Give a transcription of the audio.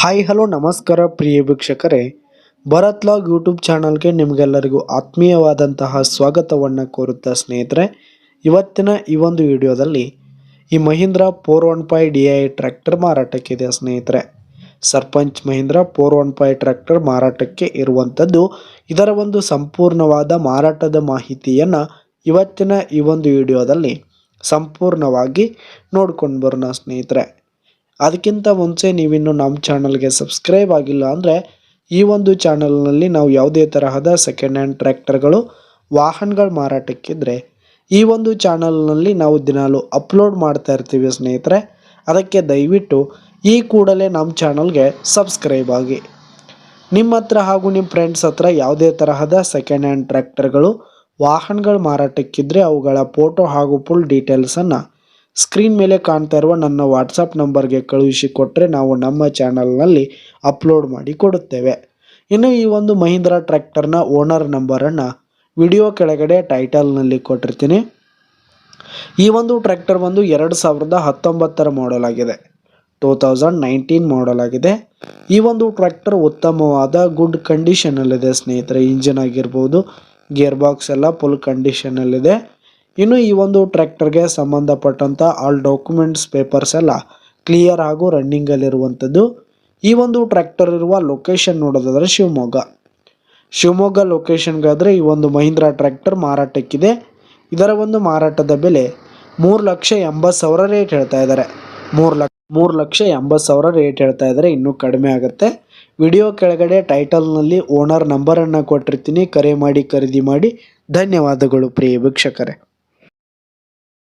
Hi, hello, ನಮಸ್ಕಾರ ಪ್ರಿಯ ವೀಕ್ಷಕರೇ. Bharat log YouTube ಚಾನಲ್ಗೆ ನಿಮಗೆಲ್ಲರಿಗೂ ಆತ್ಮೀಯವಾದಂತಹ ಸ್ವಾಗತವನ್ನು ಕೋರುತ್ತಾ ಸ್ನೇಹಿತರೆ. ಇವತ್ತಿನ ಈ ಒಂದು ವಿಡಿಯೋದಲ್ಲಿ ಈ Mahindra four one five D I tractor ಮಾರಾಟಕ್ಕಿದೆ ಸ್ನೇಹಿತರೆ. Sarpanch Mahindra four one five tractor ಮಾರಾಟಕ್ಕೆ ಇರುವಂಥದ್ದು ಇದರ ಒಂದು ಸಂಪೂರ್ಣವಾದ ಮಾರಾಟದ ಮಾಹಿತಿಯನ್ನು ಇವತ್ತಿನ ಈ ಒಂದು ವಿಡಿಯೋದಲ್ಲಿ ಸಂಪೂರ್ಣವಾಗಿ ನೋಡ್ಕೊಂಡು ಬರೋಣ ಸ್ನೇಹಿತರೆ. ಅದಕ್ಕಿಂತ ಮುಂಚೆ ನೀವಿನ್ನು ನಮ್ಮ ಚಾನಲ್ಗೆ ಸಬ್ಸ್ಕ್ರೈಬ್ ಆಗಿಲ್ಲ ಅಂದರೆ ಈ ಒಂದು ಚಾನಲ್ನಲ್ಲಿ ನಾವು ಯಾವುದೇ ತರಹದ ಸೆಕೆಂಡ್ ಹ್ಯಾಂಡ್ ಟ್ರ್ಯಾಕ್ಟರ್ಗಳು ವಾಹನಗಳು ಮಾರಾಟಕ್ಕಿದ್ರೆ ಈ ಒಂದು ಚಾನಲ್ನಲ್ಲಿ ನಾವು ದಿನಾಲು ಅಪ್ಲೋಡ್ ಮಾಡ್ತಾ ಇರ್ತೀವಿ ಸ್ನೇಹಿತರೆ. ಅದಕ್ಕೆ ದಯವಿಟ್ಟು ಈ ಕೂಡಲೇ ನಮ್ಮ ಚಾನಲ್ಗೆ ಸಬ್ಸ್ಕ್ರೈಬ್ ಆಗಿ. ನಿಮ್ಮ ಹತ್ರ ಹಾಗೂ ನಿಮ್ಮ ಫ್ರೆಂಡ್ಸ್ ಹತ್ರ ಯಾವುದೇ ತರಹದ ಸೆಕೆಂಡ್ ಹ್ಯಾಂಡ್ ಟ್ರ್ಯಾಕ್ಟರ್ಗಳು ವಾಹನಗಳು ಮಾರಾಟಕ್ಕಿದ್ರೆ ಅವುಗಳ ಫೋಟೋ ಹಾಗೂ ಫುಲ್ ಡೀಟೇಲ್ಸನ್ನು ಸ್ಕ್ರೀನ್ ಮೇಲೆ ಕಾಣ್ತಾ ಇರುವ ನನ್ನ ವಾಟ್ಸಪ್ ನಂಬರ್ಗೆ ಕಳುಹಿಸಿ ಕೊಟ್ಟರೆ ನಾವು ನಮ್ಮ ಚಾನಲ್ನಲ್ಲಿ ಅಪ್ಲೋಡ್ ಮಾಡಿ ಕೊಡುತ್ತೇವೆ. ಇನ್ನು ಈ ಒಂದು ಮಹೀಂದ್ರ ಟ್ರ್ಯಾಕ್ಟರ್ನ ಓನರ್ ನಂಬರನ್ನು ವಿಡಿಯೋ ಕೆಳಗಡೆ ಟೈಟಲ್ನಲ್ಲಿ ಕೊಟ್ಟಿರ್ತೀನಿ. ಈ ಒಂದು ಟ್ರ್ಯಾಕ್ಟರ್ ಬಂದು ಎರಡು ಸಾವಿರದ ಹತ್ತೊಂಬತ್ತರ ಮಾಡೆಲ್ ಆಗಿದೆ. ಟೂ ತೌಸಂಡ್ ನೈನ್ಟೀನ್ ಮಾಡೆಲ್ ಆಗಿದೆ. ಈ ಒಂದು ಟ್ರ್ಯಾಕ್ಟರ್ ಉತ್ತಮವಾದ ಗುಡ್ ಕಂಡೀಷನಲ್ಲಿದೆ ಸ್ನೇಹಿತರೆ. ಇಂಜಿನ್ ಆಗಿರ್ಬೋದು ಗೇರ್ ಬಾಕ್ಸ್ ಎಲ್ಲ ಫುಲ್ ಕಂಡೀಷನಲ್ಲಿದೆ ಇನ್ನು ಈ ಒಂದು ಟ್ರ್ಯಾಕ್ಟರ್ಗೆ ಸಂಬಂಧಪಟ್ಟಂಥ ಆಲ್ ಡಾಕ್ಯುಮೆಂಟ್ಸ್ ಪೇಪರ್ಸ್ ಎಲ್ಲ ಕ್ಲಿಯರ್ ಹಾಗೂ ರನ್ನಿಂಗಲ್ಲಿರುವಂಥದ್ದು ಈ ಒಂದು ಟ್ರ್ಯಾಕ್ಟರ್ ಇರುವ ಲೊಕೇಶನ್ ನೋಡೋದಾದರೆ ಶಿವಮೊಗ್ಗ. ಶಿವಮೊಗ್ಗ ಲೊಕೇಶನ್ಗಾದರೆ ಈ ಒಂದು ಮಹೀಂದ್ರ ಟ್ರ್ಯಾಕ್ಟರ್ ಮಾರಾಟಕ್ಕಿದೆ. ಇದರ ಒಂದು ಮಾರಾಟದ ಬೆಲೆ ಮೂರು ಲಕ್ಷ ಎಂಬತ್ತು ಸಾವಿರ ರೇಟ್ ಹೇಳ್ತಾ ಇದ್ದಾರೆ. ಮೂರು ಲಕ್ಷ ಮೂರು ಲಕ್ಷ ಎಂಬತ್ತು ಸಾವಿರ ರೇಟ್ ಹೇಳ್ತಾ ಇದ್ದಾರೆ. ಇನ್ನೂ ಕಡಿಮೆ ಆಗುತ್ತೆ. ವಿಡಿಯೋ ಕೆಳಗಡೆ ಟೈಟಲ್ನಲ್ಲಿ ಓನರ್ ನಂಬರನ್ನು ಕೊಟ್ಟಿರ್ತೀನಿ. ಕರೆ ಮಾಡಿ, ಖರೀದಿ ಮಾಡಿ. ಧನ್ಯವಾದಗಳು ಪ್ರಿಯ ವೀಕ್ಷಕರೇ.